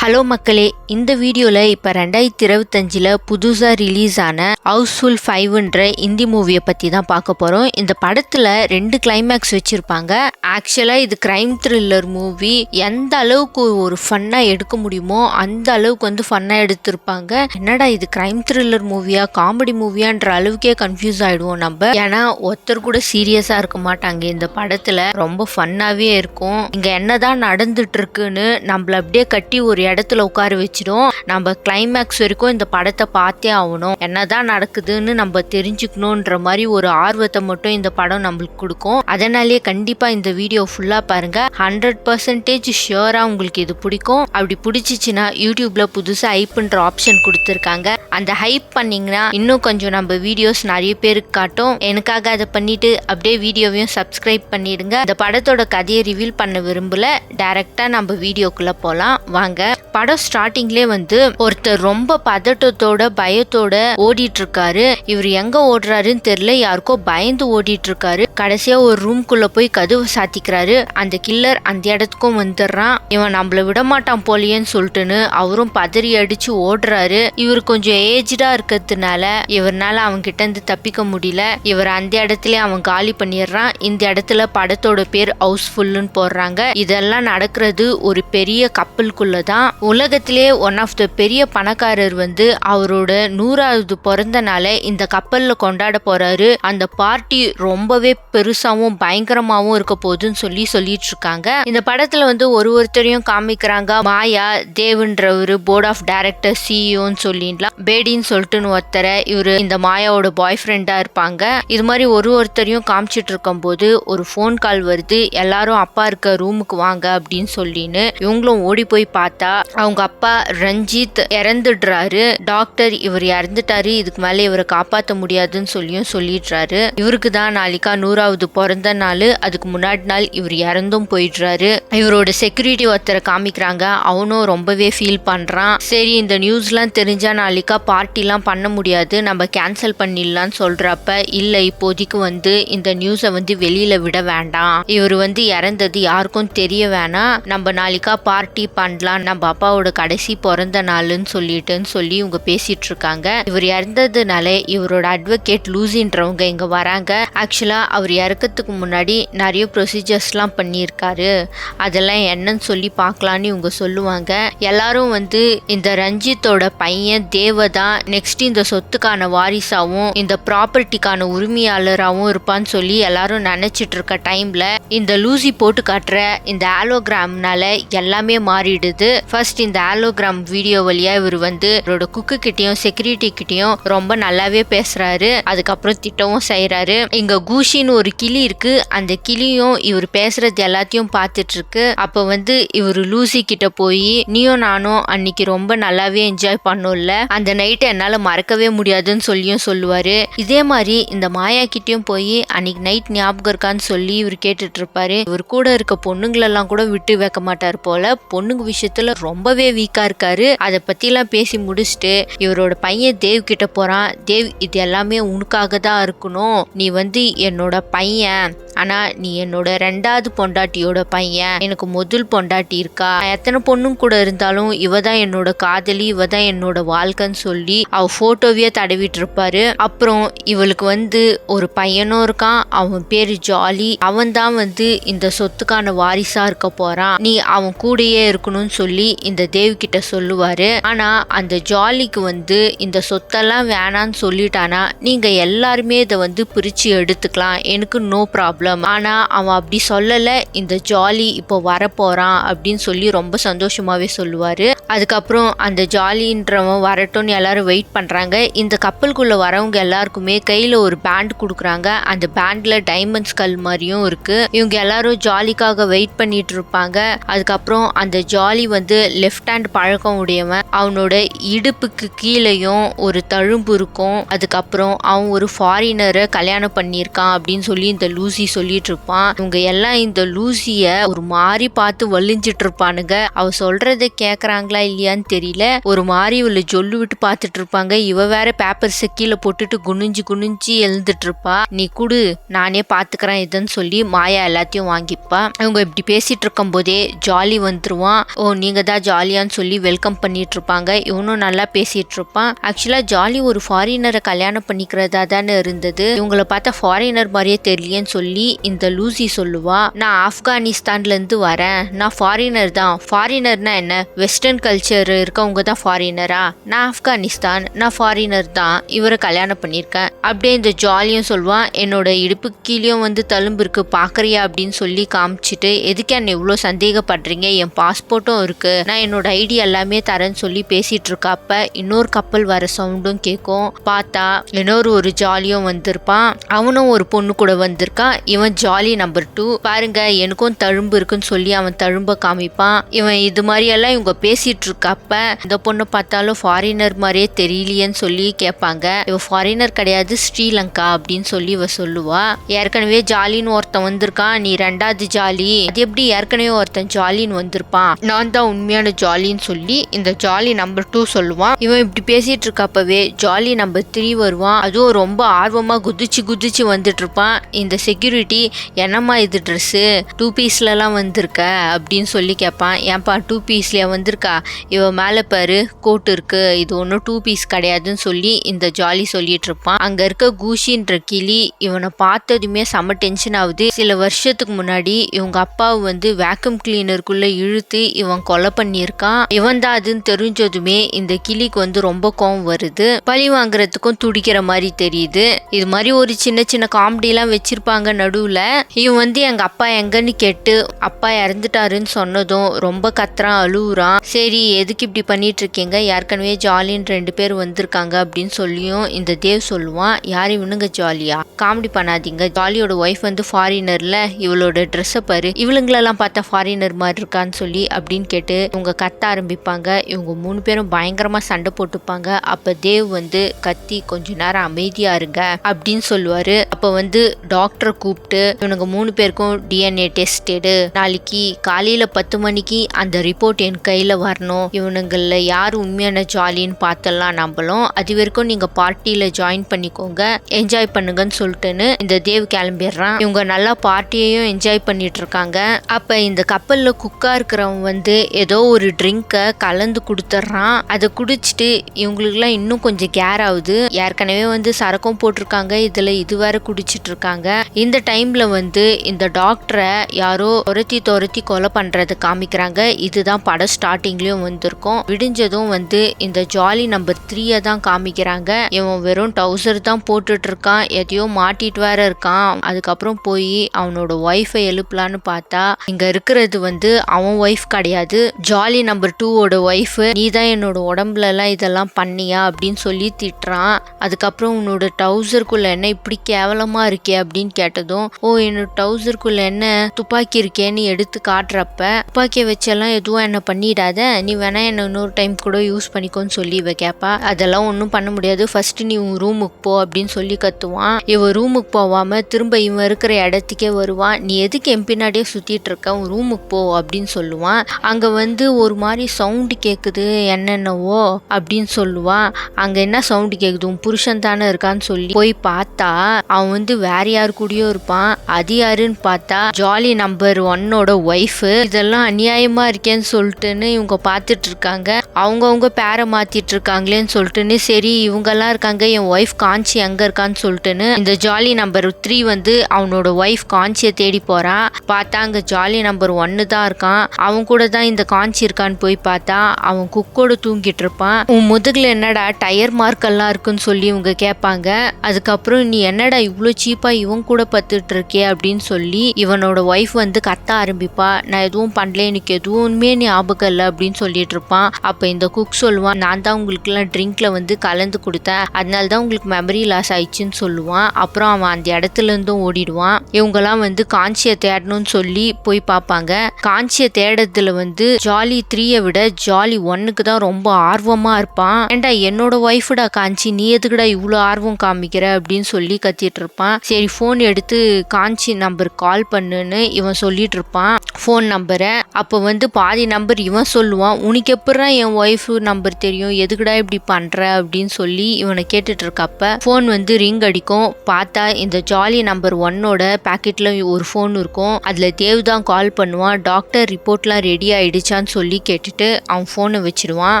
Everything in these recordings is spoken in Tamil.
ஹலோ மக்களே இந்த வீடியோவில் இப்போ ரெண்டாயிரத்தி இருபத்தஞ்சில் புதுசாக ரிலீஸ் ஆன ஹவுஸ்ஃபுல் ஃபைவ்ன்ற இந்தி மூவியை பற்றி தான் பார்க்க போகிறோம் இந்த படத்தில் ரெண்டு கிளைமேக்ஸ் வச்சுருப்பாங்க. ஆக்சுவலாக இது க்ரைம் த்ரில்லர் மூவி எந்த அளவுக்கு ஒரு ஃபன்னாக எடுக்க முடியுமோ அந்த அளவுக்கு வந்து ஃபன்னாக எடுத்திருப்பாங்க. என்னடா இது க்ரைம் த்ரில்லர் மூவியா காமெடி மூவியான்ற அளவுக்கே கன்ஃபியூஸ் ஆகிடுவோம் நம்ம. ஏன்னா ஒருத்தர் கூட சீரியஸாக இருக்க மாட்டாங்க. இந்த படத்தில் ரொம்ப ஃபன்னாகவே இருக்கும். இங்கே என்னதான் நடந்துட்டு இருக்குன்னு நம்மள அப்படியே கட்டி ஒரு இடத்துல உட்கார வச்சிடும். நம்ம கிளைமேக்ஸ் வரைக்கும் இந்த படத்தை பார்த்தே ஆகணும். என்னதான் நடக்குதுன்னு நம்ம தெரிஞ்சுக்கணுன்ற மாதிரி ஒரு ஆர்வத்தை மட்டும் இந்த படம் நம்மளுக்கு கொடுக்கும். அதனாலேயே கண்டிப்பாக இந்த வீடியோ ஃபுல்லாக பாருங்க. ஹண்ட்ரட் பர்சன்டேஜ் ஷியோராக உங்களுக்கு இது பிடிக்கும். அப்படி பிடிச்சிச்சின்னா யூடியூப்ல புதுசாக ஹைப்புன்ற ஆப்ஷன் கொடுத்துருக்காங்க. அந்த ஹைப் பண்ணிங்கன்னா இன்னும் கொஞ்சம் நம்ம வீடியோஸ் நிறைய பேருக்கு காட்டும். எனக்காக அதை பண்ணிட்டு அப்படியே வீடியோவையும் சப்ஸ்கிரைப் பண்ணிடுங்க. இந்த படத்தோட கதையை ரிவீல் பண்ண விரும்பல. டேரெக்டாக நம்ம வீடியோக்குள்ளே போகலாம் வாங்க. படம் ஸ்டார்டிங்லே வந்து ஒருத்தர் ரொம்ப பதட்டத்தோட பயத்தோட ஓடிட்டு இருக்காரு இவர் எங்க ஓடுறாருன்னு தெரியல யாருக்கோ பயந்து ஓடிட்டு இருக்காரு கடைசியா ஒரு ரூம்குள்ள போய் கதவு சாத்திக்கிறாரு. அந்த கில்லர் அந்த இடத்துக்கும் வந்துடுறான். இவன் நம்மள விட மாட்டான் போலியேன்னு சொல்லிட்டுன்னு அவரும் பதறி அடிச்சு ஓடுறாரு. இவர் கொஞ்சம் ஏஜ்டா இருக்கிறதுனால இவர்னால அவங்க கிட்ட இருந்து தப்பிக்க முடியல. இவர் அந்த இடத்துல அவன் காலி பண்ணிடுறான். இந்த இடத்துல படத்தோட பேர் ஹவுஸ்ஃபுல்லுன்னு போடுறாங்க. இதெல்லாம் நடக்கிறது ஒரு பெரிய கப்பலுக்குள்ள தான் உலகத்திலே ஒன் ஆஃப் த பெரிய பணக்காரர் வந்து அவரோட நூறாவது பிறந்த நாளை இந்த கப்பலில் கொண்டாட போறாரு. அந்த பார்ட்டி ரொம்பவே பெருசாவும் பயங்கரமாவும் இருக்க போகுதுன்னு சொல்லி சொல்லிட்டு இருக்காங்க. இந்த படத்துல வந்து ஒரு ஒருத்தரையும் காமிக்கிறாங்க. மாயா தேவன்றவரு போர்ட் ஆஃப் டைரக்டர் சிஇஓன்னு சொல்லிடலாம். பேடின்னு சொல்லிட்டுன்னு ஒருத்தரை இவரு இந்த மாயாவோட பாய் ஃப்ரெண்டா இருப்பாங்க. இது மாதிரி ஒரு ஒருத்தரையும் காமிச்சிட்டு இருக்கும் போது ஒரு ஃபோன் கால் வருது. எல்லாரும் அப்பா இருக்க ரூமுக்கு வாங்க அப்படின்னு சொல்லின்னு இவங்களும் ஓடி போய் பார்த்தா அவங்க அப்பா ரஞ்சித் இறந்துடுறாரு. டாக்டர் இவர் இறந்துட்டாரு. இதுக்கு மேலே இவரை காப்பாற்ற முடியாதுன்னு சொல்லியும் சொல்லிடுறாரு. இவருக்கு தான் நாளைக்கா நூறாவது பிறந்த நாள். அதுக்கு முன்னாடி நாள் இவர் இறந்தும் போயிடுறாரு. இவரோட செக்யூரிட்டி ஒருத்தரை காமிக்கிறாங்க. அவனும் ரொம்பவே ஃபீல் பண்ணுறான் சரி இந்த நியூஸ்லாம் தெரிஞ்சா நாளைக்கா பார்ட்டிலாம் பண்ண முடியாது. நம்ம கேன்சல் பண்ணிடலாம்னு சொல்கிறப்ப இல்லை இப்போதைக்கு வந்து இந்த நியூஸை வந்து வெளியில் விட வேண்டாம். இவர் வந்து இறந்தது யாருக்கும் தெரிய வேணாம். நம்ம நாளைக்கா பார்ட்டி பண்ணலாம். நம்ம அப்பாவோட கடைசி பிறந்த நாள்னு சொல்லிட்டுன்னு சொல்லி இவங்க பேசிட்டு இருக்காங்க இவர் இறந்ததுனால இவரோட அட்வொகேட் லூசின்றவங்க இங்க வராங்க. ஆக்சுவலா அவர் இறக்கறதுக்கு முன்னாடி நிறைய ப்ரொசீஜர்ஸ்லாம் பண்ணியிருக்காரு. அதெல்லாம் என்னன்னு சொல்லி பார்க்கலான்னு இவங்க சொல்லுவாங்க. எல்லாரும் வந்து இந்த ரஞ்சித்தோட பையன் தேவதான் நெக்ஸ்ட் இந்த சொத்துக்கான வாரிசாவும் இந்த ப்ராப்பர்ட்டிக்கான உரிமையாளராகவும் இருப்பான்னு சொல்லி எல்லாரும் நினைச்சிட்டு இருக்க டைம்ல இந்த லூசி போட்டு காட்டுற இந்த ஆலோகிராம்னால எல்லாமே மாறிடுது. ஃபர்ஸ்ட் இந்த ஆலோகிராம் வீடியோ வழியா இவர் வந்து இவரோட குக்கு கிட்டயும் செக்யூரிட்டி கிட்டயும் ரொம்ப நல்லாவே பேசுறாரு. அதுக்கப்புறம் திட்டமும் செய்யறாரு இங்க கூஷின்னு ஒரு கிளி இருக்கு. அந்த கிளியும் இவர் பேசுறது எல்லாத்தையும் பார்த்துட்டு இருக்கு அப்ப வந்து இவர் லூசி கிட்ட போய் நீயும் நானும் அன்னைக்கு ரொம்ப நல்லாவே என்ஜாய் பண்ணோம்ல. அந்த நைட்டை என்னால மறக்கவே முடியாதுன்னு சொல்லியும் சொல்லுவாரு. இதே மாதிரி இந்த மாயா கிட்டயும் போய் அன்னைக்கு நைட் ஞாபகம் இருக்கான்னு சொல்லி இவர் கேட்டுட்டு இருப்பாரு இவர் கூட இருக்க பொண்ணுங்களெல்லாம் கூட விட்டு வைக்க மாட்டார் போல. பொண்ணுங்க விஷயத்துல ரொம்பவே வீக்காக இருக்காரு. அதை பற்றிலாம் பேசி முடிச்சுட்டு இவரோட பையன் தேவ் கிட்ட போகிறான் தேவ் இது எல்லாமே உனக்காக தான் இருக்கணும். நீ வந்து என்னோட பையன். ஆனால் நீ என்னோட ரெண்டாவது பொண்டாட்டியோட பையன். எனக்கு முதல் பொண்டாட்டி இருக்கா. எத்தனை பொண்ணும் கூட இருந்தாலும் இவ தான் என்னோட காதலி இவ தான் என்னோட வாழ்க்கைன்னு சொல்லி அவ ஃபோட்டோவையே தடவிட்டு இருப்பாரு. அப்புறம் இவளுக்கு வந்து ஒரு பையனும் இருக்கான். அவன் பேர் ஜாலி. அவன் தான் வந்து இந்த சொத்துக்கான வாரிசா இருக்க போறான். நீ அவன் கூடயே இருக்கணும்னு சொல்லி இந்த தேவ் சொல்லுவார். ஆனால் அந்த ஜாலிக்கு வந்து இந்த சொத்தெல்லாம் வேணான்னு சொல்லிட்டானா நீங்கள் எல்லாருமே இதை வந்து பிரித்து எடுத்துக்கலாம். எனக்கு நோ ப்ராப்ளம் ஆனால் அவன் அப்படி சொல்லலை. இந்த ஜாலி இப்போ வரப்போகிறான் அப்படின்னு சொல்லி ரொம்ப சந்தோஷமாகவே சொல்லுவார். அதுக்கப்புறம் அந்த ஜாலின்றவன் வரட்டும்னு எல்லாரும் வெயிட் பண்ணுறாங்க இந்த கப்பலுக்குள்ளே வரவங்க எல்லாருக்குமே கையில் ஒரு பேண்ட் கொடுக்குறாங்க. அந்த பேண்டில் டைமண்ட்ஸ் கல் மாதிரியும் இருக்குது இவங்க எல்லாரும் ஜாலிக்காக வெயிட் பண்ணிட்டு இருப்பாங்க. அதுக்கப்புறம் அந்த ஜாலி வந்து லெஃப்ட் ஹேண்ட் பழக்கம் உடையவன். அவனோட இடுப்புக்கு கீழேயும் ஒரு தழும்பு இருக்கும். அதுக்கப்புறம் அவன் ஒரு ஃபாரினரை கல்யாணம் பண்ணியிருக்கான் அப்படின்னு சொல்லி இந்த லூசி சொல்லிட்டு இருப்பான். இவங்க எல்லாம் இந்த லூசிய ஒரு மாதிரி பார்த்து வலிஞ்சிட்டு இருப்பானுங்க. அவ சொல்றத கேக்குறாங்களா இல்லையான்னு தெரியல. ஒரு மாதிரி இவளை ஜொல்லு விட்டு பார்த்துட்டு இருப்பாங்க. இவ வேற பேப்பர்ஸை கீழே போட்டுட்டு குனிஞ்சு குனிஞ்சு எழுந்துட்டு இருப்பா. நீ குடு நானே பாத்துக்கிறேன் இதுன்னு சொல்லி மாயா எல்லாத்தையும் வாங்கிப்பா. இவங்க இப்படி பேசிட்டு இருக்கும் போதே ஜாலி வந்துருவான். ஓ நீங்க தான் ஜாலியான்னு சொல்லி வெல்கம் பண்ணிட்டு இருப்பாங்க இவனும் நல்லா பேசிட்டு இருப்பான் ஆக்சுவலா ஜாலி ஒரு ஃபாரினரை கல்யாணம் பண்ணிக்கிறதா தானே இருந்தது. இவங்கள பார்த்தா ஃபாரினர் மாதிரியே தெரியலையேன்னு சொல்லி இந்த லூசி சொல்லுவா நான் ஆப்கானிஸ்தான்ல இருந்து வரேன். நான் ஃபாரினர் தான். ஃபாரினர்னா என்ன? வெஸ்டர்ன் கல்ச்சர் இருக்கவங்க தான் ஃபாரினரா நான் ஆப்கானிஸ்தான். நான் ஃபாரினர் தான். இவரை கல்யாணம் பண்ணியிருக்கேன். அப்படியே இந்த ஜாலியும் சொல்லுவான் என்னோட இடுப்பு கீழேயும் வந்து தழும்பு இருக்கு. பாக்குறியா அப்படின்னு சொல்லி காமிச்சிட்டு எதுக்கு என்ன இவ்வளோ சந்தேகப்படுறீங்க? என் பாஸ்போர்ட்டும் இருக்கு. நான் என்னோட ஐடி எல்லாமே தரேன்னு சொல்லி பேசிட்டு இருக்கப்ப இன்னொரு கப்பல் வர சவுண்டும் கேட்கும் பார்த்தா இன்னொரு ஒரு ஜாலியும் வந்திருப்பான். அவனும் ஒரு பொண்ணு கூட வந்திருக்கான் இவன் ஜாலி நம்பர் டூ பாருங்க எனக்கும் தழும்பு இருக்குன்னு சொல்லி அவன் தழும்ப காமிப்பான். இவன் இது மாதிரியெல்லாம் இவங்க பேசிட்டு இருக்கப்ப இந்த பொண்ணு பார்த்தாலும் ஃபாரினர் மாதிரியே தெரியலையேன்னு சொல்லி கேட்பாங்க. இவ ஃபாரினர் கிடையாது ஸ்ரீலங்கா அப்படின்னு சொல்லி இவ சொல்லுவா. ஏற்கனவே ஜாலின்னு ஒருத்தன் வந்திருக்கான். நீ ரெண்டாவது ஜாலி அது எப்படி? ஏற்கனவே ஒருத்தன் ஜாலின்னு வந்திருப்பான். நான் தான் உண்மையான ஜாலின்னு சொல்லி இந்த ஜாலி நம்பர் டூ சொல்லுவான். இவன் இப்படி பேசிட்டு இருக்கப்பவே ஜாலி நம்பர் த்ரீ வருவான். அதுவும் ரொம்ப ஆர்வமா குதிச்சு குதிச்சு வந்துட்டு இருப்பான் இந்த செக்யூரிட்டி என்னம்மா இது ட்ரெஸ்ஸு டூ பீஸ்லலாம் வந்திருக்க? அப்படின்னு சொல்லி கேட்பான். ஏன்பா டூ பீஸ்லேயே வந்திருக்கா? இவ மேலே பாரு கோட்டு இருக்கு. இது ஒன்றும் டூ பீஸ் கிடையாதுன்னு சொல்லி இந்த ஜாலி சொல்லிட்டு இருப்பான் அங்க இருக்க கூஷின்ற கிளி இவனை பார்த்ததுமே செம டென்ஷன் ஆகுது. சில வருஷத்துக்கு முன்னாடி இவங்க அப்பாவை வந்து வேக்யூம் கிளீனருக்குள்ள இழுத்து இவன் கொலை பண்ணியிருக்கான். இவன் தான் அதுன்னு தெரிஞ்சதுமே இந்த கிளிக்கு வந்து ரொம்ப கோவம் வருது. பழி வாங்குறதுக்கும் துடிக்கிற மாதிரி தெரியுது. இது மாதிரி ஒரு சின்ன சின்ன காமெடிலாம் வச்சிருப்பாங்க நடுவுல. இவன் வந்து எங்க அப்பா எங்கன்னு கேட்டு அப்பா இறந்துட்டாருன்னு சொன்னதும் ரொம்ப கத்துறான் அழுவுறான். சரி எதுக்கு இப்படி பண்ணிட்டு இருக்கீங்க ஏற்கனவே ஜாலின்னு ரெண்டு பேர் வந்திருக்காங்க அப்படின்னு சொல்லியும் இந்த தேவ் சொல்லுவான். யார் இவனுங்க ஜாலியா? காமெடி பண்ணாதீங்க. ஜாலியோட ஒய்ஃப் வந்து ஃபாரினர்ல இவளோட ட்ரெஸ்ஸை பாரு. இவளுங்களெல்லாம் பார்த்தா ஃபாரினர் மாதிரி இருக்கான்னு சொல்லி அப்படின்னு கேட்டு இவங்க கத்த ஆரம்பிப்பாங்க. இவங்க மூணு பேரும் பயங்கரமா சண்டை போட்டுப்பாங்க. அப்ப தேவ் வந்து கத்தி கொஞ்ச நேரம் அமைதியா இருங்க அப்படின்னு சொல்லுவாரு. அப்ப வந்து டாக்டரை கூப்பிட்டு இவனுங்க மூணு பேருக்கும் டிஎன்ஏ டெஸ்ட் எடு. நாளைக்கு காலையில பத்து மணிக்கு அந்த ரிப்போர்ட் என் கையில வரணும். இவனுங்கள யார் உண்மையான ஜாலின்னு பார்த்தலாம் நம்பலாம் அது வரைக்கும் நீங்க பார்ட்டியில ஜாயின் பண்ணிக்கோங்க. என்ஜாய் பண்ணுங்கன்னு சொல்லிட்டுன்னு இந்த தேவ் கிளம்பிடுறான். இவங்க நல்லா பார்ட்டியையும் என்ஜாய் பண்ணிட்டு இருக்காங்க. அப்ப இந்த கப்பல்ல குக்கா இருக்கிறவன் வந்து ஏதோ ஒரு ட்ரிங்கை கலந்து கொடுத்துட்றான் அதை குடிச்சிட்டு இவங்களுக்குலாம் இன்னும் கொஞ்சம் கேர் ஆகுது. ஏற்கனவே வந்து சரக்கும் போட்டிருக்காங்க. இதில் இது வேற குடிச்சிட்டு இருக்காங்க இந்த டைமில் வந்து இந்த டாக்டரை யாரோ துரத்தி துரத்தி கொலை பண்ணுறது காமிக்கிறாங்க. இதுதான் படம் ஸ்டார்டிங்லேயும் வந்திருக்கும். விடிஞ்சதும் வந்து இந்த ஜாலி நம்பர் த்ரீயை தான் காமிக்கிறாங்க. இவன் வெறும் டவுசர் தான் போட்டுட்டு இருக்கான் எதையோ மாட்டிட்டு வேற இருக்கான். அதுக்கப்புறம் போய் அவனோட ஒய்ஃபை எழுப்பலான்னு பார்த்தா இங்கே இருக்கிறது வந்து அவன் ஒய்ஃப் கிடையாது. ஜாலி நம்பர் டூவோட ஒய்ஃப் நீ தான் என்னோட உடம்புலலாம் இதெல்லாம் பண்ணியா? அப்படின்னு சொல்லி திட்டுறான். அதுக்கப்புறம் உன்னோட டவுசருக்குள்ள என்ன இப்படி கேவலமா இருக்கே? அப்படின்னு கேட்டதும் ஓ என்னோட டவுசருக்குள்ள என்ன துப்பாக்கி இருக்கேன்னு எடுத்து காட்டுறப்ப துப்பாக்கியை வச்செல்லாம் எதுவும் என்ன பண்ணிடாத. நீ வேணா என்ன இன்னொரு டைம் கூட யூஸ் பண்ணிக்கோன்னு சொல்லி இவ கேட்பா அதெல்லாம் ஒன்றும் பண்ண முடியாது. ஃபர்ஸ்ட் நீ உன் ரூமுக்கு போ அப்படின்னு சொல்லி கத்துவான். இவ ரூமுக்கு போவாம திரும்ப இவன் இருக்கிற இடத்துக்கே வருவான். நீ எதுக்கு என் பின்னாடியே சுத்திட்டு இருக்க? உன் ரூமுக்கு போ அப்படின்னு சொல்லுவான். அங்க வந்து வந்து ஒரு மாதிரி சவுண்டு கேட்குது என்னென்னவோ அப்படின்னு சொல்லுவான் அங்கே என்ன சவுண்டு கேட்குது உன் புருஷன் தானே இருக்கான்னு சொல்லி போய் பார்த்தா அவன் வந்து வேற யாரு கூடயோ இருப்பான். அது யாருன்னு பார்த்தா ஜாலி நம்பர் ஒன்னோட ஒய்ஃபு இதெல்லாம் அநியாயமா இருக்கேன்னு சொல்லிட்டுன்னு இவங்க பார்த்துட்டு இருக்காங்க. அவங்கவுங்க பேரை மாத்திட்டு இருக்காங்களேன்னு சொல்லிட்டுன்னு சரி இவங்கெல்லாம் இருக்காங்க என் ஒய்ஃப் காஞ்சி எங்க இருக்கான்னு சொல்லிட்டுன்னு இந்த ஜாலி நம்பர் த்ரீ வந்து அவனோட ஒய்ஃப் காஞ்சியை தேடி போறான் பார்த்தா அங்க ஜாலி நம்பர் ஒன்னு தான் இருக்கான். அவன் கூட தான் இந்த காஞ்சி இருக்கான்னு போய் பார்த்தா அவன் குக்கோடு தூங்கிட்டு இருப்பான் உன் முதுகுல என்னடா டயர் மார்க் எல்லாம் இருக்குன்னு சொல்லி இவங்க கேட்பாங்க. அதுக்கப்புறம் நீ என்னடா இவ்வளோ சீப்பா இவன் கூட பத்துட்டு இருக்கே அப்படின்னு சொல்லி இவனோட ஒய்ஃப் வந்து கத்த ஆரம்பிப்பா. நான் எதுவும் பண்ணல. எனக்கு எதுவுமே ஞாபகம் இல்லை. அப்படின்னு சொல்லிட்டு இருப்பான் அப்போ இந்த குக் சொல்லுவான் நான் தான் உங்களுக்குலாம் ட்ரிங்க்ல வந்து கலந்து கொடுத்தேன். அதனால தான் உங்களுக்கு மெமரி லாஸ் ஆயிடுச்சுன்னு சொல்லுவான். அப்புறம் அவன் அந்த இடத்துல இருந்தும் ஓடிடுவான். இவங்கெல்லாம் வந்து காஞ்சியை தேடணும்னு சொல்லி போய் பார்ப்பாங்க. காஞ்சியை தேடத்துல வந்து ஜாலி த்ரீயை விட ஜாலி ஒன்னுக்கு தான் ரொம்ப ஆர்வமாக இருப்பான். ஏன்டா என்னோட ஒய்ஃபுடா காஞ்சி நீ எதுக்குடா இவ்வளோ ஆர்வம் காமிக்கிற அப்படின்னு சொல்லி கத்திட்டு இருப்பான். சரி ஃபோன் எடுத்து காஞ்சி நம்பருக்கு கால் பண்ணுன்னு இவன் சொல்லிட்டு இருப்பான். ஃபோன் நம்பரை அப்போ வந்து பாதி நம்பர் இவன் சொல்லுவான். உனக்கு எப்படா என் ஒய்ஃபு நம்பர் தெரியும்? எதுக்குடா இப்படி பண்ணுற அப்படின்னு சொல்லி இவனை கேட்டுட்டு இருக்கப்ப ஃபோன் வந்து ரிங் அடிக்கும். பார்த்தா இந்த ஜாலி நம்பர் ஒன்னோட பேக்கெட்டில் ஒரு ஃபோன் இருக்கும். அதில் தேவ் தான் கால் பண்ணுவான் டாக்டர் ரிப்போர்ட்லாம் ரெடி ஆயிடுச்சான்னு சொல்லி கேட்டுட்டு அவன் ஃபோனை வச்சிருவான்.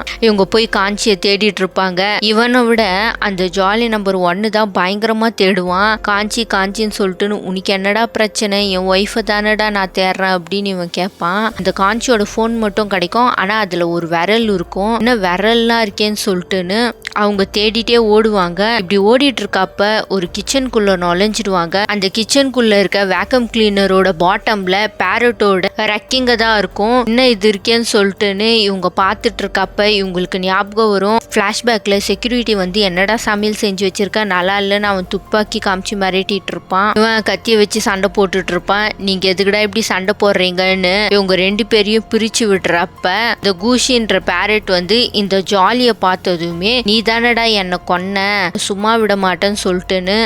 இவங்க போய் காஞ்சியை தேடிட்டு இருப்பாங்க. இவனை விட அந்த ஜாலி நம்பர் ஒன்னு தான் பயங்கரமாக தேடுவான். காஞ்சி காஞ்சின்னு சொல்லிட்டுன்னு உனக்கு என்னடா பிரச்சனை? என் ஒய்ஃபை தானடா நான் தேடுறேன் அப்படின்னு இவன் கேட்பான். அந்த காஞ்சியோட ஃபோன் மட்டும் கிடைக்கும். ஆனால் அதில் ஒரு விரல் இருக்கும். என்ன விரல்லாம் இருக்கேன்னு சொல்லிட்டுன்னு அவங்க தேடிட்டே ஓடுவாங்க. இப்படி ஓடிட்டு இருக்கப்ப ஒரு கிச்சனுக்குள்ள நுழைஞ்சிடுவாங்க. அந்த கிச்சனுக்குள்ள இருக்க வேக்கம் கிளீனரோட பாட்டம்ல பேரட்டோட ரெக்கிங்க தான் இருக்கும். என்ன இது இருக்கேன்னு சொல்லிட்டுன்னு இவங்க பார்த்துட்டு இருக்கப்ப இவங்களுக்கு ஞாபகம் வரும். ஃப்ளாஷ்பேக்கில் செக்யூரிட்டி வந்து என்னடா சமையல் செஞ்சு வச்சிருக்க? நல்லா இல்லைன்னு அவன் துப்பாக்கி காமிச்சு மிரட்டிட்டு இருப்பான். இவன் கத்தியை வச்சு சண்டை போட்டுட்டு இருப்பான். நீங்க எதுக்குடா இப்படி சண்டை போடுறீங்கன்னு இவங்க ரெண்டு பேரையும் பிரிச்சு விடுறப்ப இந்த கூஷின்ற பேரட் வந்து இந்த ஜாலியை பார்த்ததுமே நீ தானடா என்னை கொன்ன? சும்மா விட மாட்டேன்னு சொல்லிட்டுன்னு